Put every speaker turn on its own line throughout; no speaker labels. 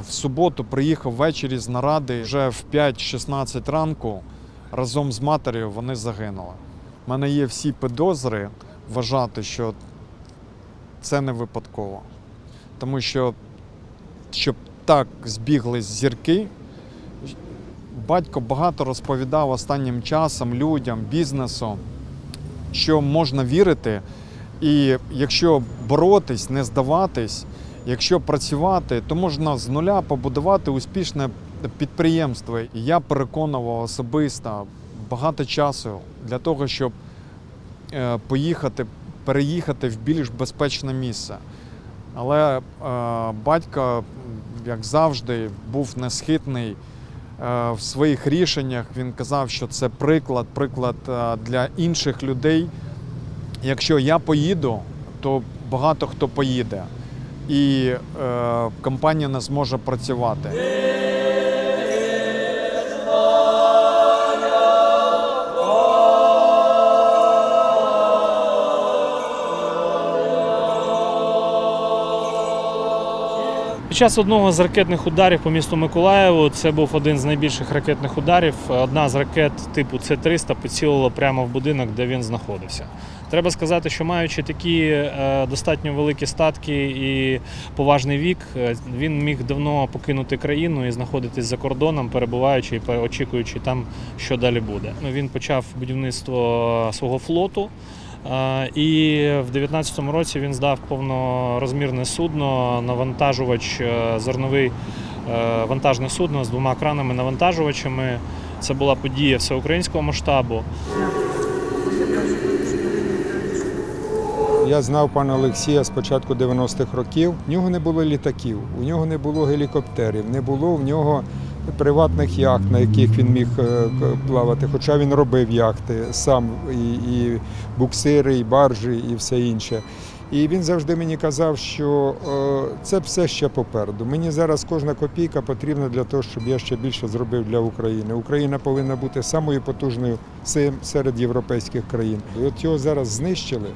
В суботу приїхав ввечері з наради. Вже в 5-16 ранку разом з матір'ю вони загинули. У мене є всі підозри вважати, що це не випадково. Тому що, щоб так збіглись зірки, батько багато розповідав останнім часом людям, бізнесу, що можна вірити, і якщо боротись, не здаватись, якщо працювати, то можна з нуля побудувати успішне підприємство. І я переконував особисто багато часу для того, щоб е, поїхати, переїхати в більш безпечне місце. Але е, батько, як завжди, був несхитний е, в своїх рішеннях. Він казав, що це приклад, приклад е, для інших людей. Якщо я поїду, то багато хто поїде, і е, компанія не зможе працювати.
Під час одного з ракетних ударів по місту Миколаєву це був один з найбільших ракетних ударів. Одна з ракет типу С-300 поцілила прямо в будинок, де він знаходився. Треба сказати, що маючи такі е, достатньо великі статки і поважний вік, е, він міг давно покинути країну і знаходитись за кордоном, перебуваючи і очікуючи там, що далі буде. Ну, Він почав будівництво свого флоту. І в 2019 році він здав повнорозмірне судно, навантажувач, е, зерновий е, вантажне судно з двома кранами-навантажувачами. Це була подія всеукраїнського масштабу.
Я знав пана Олексія з початку 90-х років. В нього не було літаків, у нього не було гелікоптерів, не було в нього приватних яхт, на яких він міг е, плавати. Хоча він робив яхти сам, і, і буксири, і баржі, і все інше. І він завжди мені казав, що е, це все ще попереду. Мені зараз кожна копійка потрібна для того, щоб я ще більше зробив для України. Україна повинна бути самою потужною серед європейських країн. І от його зараз знищили.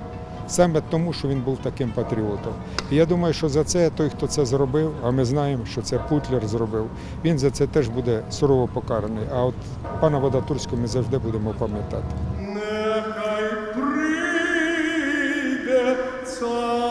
Саме тому, що він був таким патріотом. І я думаю, що за це той, хто це зробив, а ми знаємо, що це Путлер зробив, він за це теж буде сурово покараний. А от пана Водатурського ми завжди будемо пам'ятати.
Нехай прийде цар.